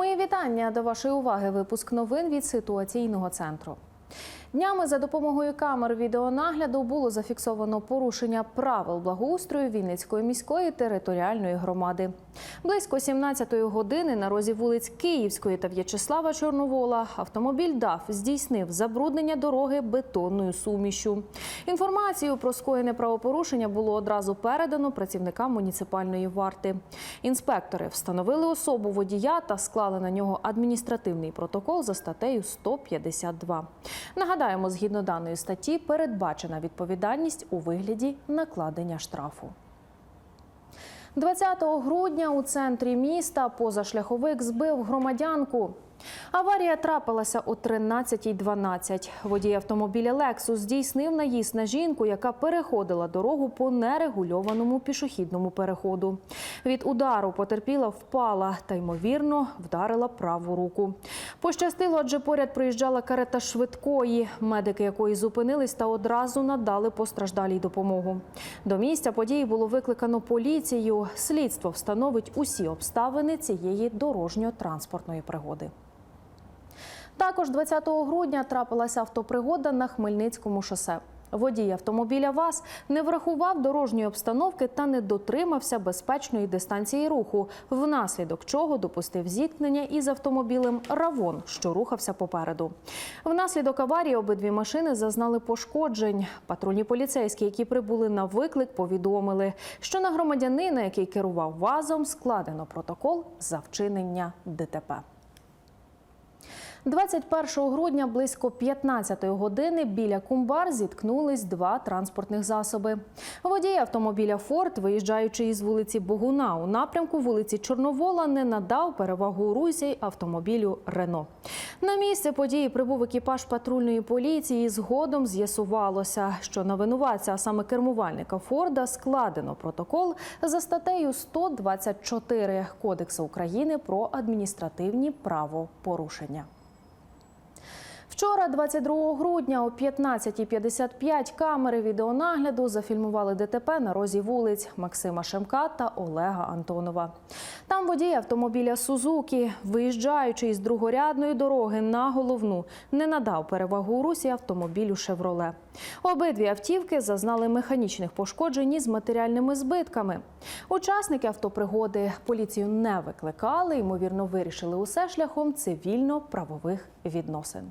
Мої вітання до вашої уваги. Випуск новин від ситуаційного центру. Днями за допомогою камер відеонагляду було зафіксовано порушення правил благоустрою Вінницької міської територіальної громади. Близько 17-ї години на розі вулиць Київської та В'ячеслава Чорновола автомобіль ДАФ здійснив забруднення дороги бетонною сумішю. Інформацію про скоєне правопорушення було одразу передано працівникам муніципальної варти. Інспектори встановили особу водія та склали на нього адміністративний протокол за статтею 152. Нагадаємо, згідно даної статті, передбачена відповідальність у вигляді накладення штрафу. 20 грудня у центрі міста позашляховик збив громадянку. Аварія трапилася о 13.12. Водій автомобіля Lexus здійснив наїзд на жінку, яка переходила дорогу по нерегульованому пішохідному переходу. Від удару потерпіла впала та ймовірно вдарила праву руку. Пощастило, адже поряд проїжджала карета швидкої, медики якої зупинились та одразу надали постраждалій допомогу. До місця події було викликано поліцію. Слідство встановить усі обставини цієї дорожньо-транспортної пригоди. Також 20 грудня трапилася автопригода на Хмельницькому шосе. Водій автомобіля ВАЗ не врахував дорожньої обстановки та не дотримався безпечної дистанції руху, внаслідок чого допустив зіткнення із автомобілем Равон, що рухався попереду. Внаслідок аварії обидві машини зазнали пошкоджень. Патрульні поліцейські, які прибули на виклик, повідомили, що на громадянина, який керував ВАЗом, складено протокол за вчинення ДТП. 21 грудня близько 15 години біля Кумбар зіткнулись два транспортних засоби. Водій автомобіля Форд, виїжджаючи із вулиці Богуна у напрямку вулиці Чорновола, не надав перевагу русі автомобілю Рено. На місце події прибув екіпаж патрульної поліції. Згодом з'ясувалося, що на винуватця, а саме кермувальника Форда, складено протокол за статтею 124 Кодексу України про адміністративні правопорушення. Вчора, 22 грудня, о 15.55 камери відеонагляду зафільмували ДТП на розі вулиць Максима Шемка та Олега Антонова. Там водій автомобіля Сузукі, виїжджаючи із другорядної дороги на головну, не надав перевагу у русі автомобілю Шевроле. Обидві автівки зазнали механічних пошкоджень із матеріальними збитками. Учасники автопригоди поліцію не викликали, ймовірно, вирішили усе шляхом цивільно-правових відносин.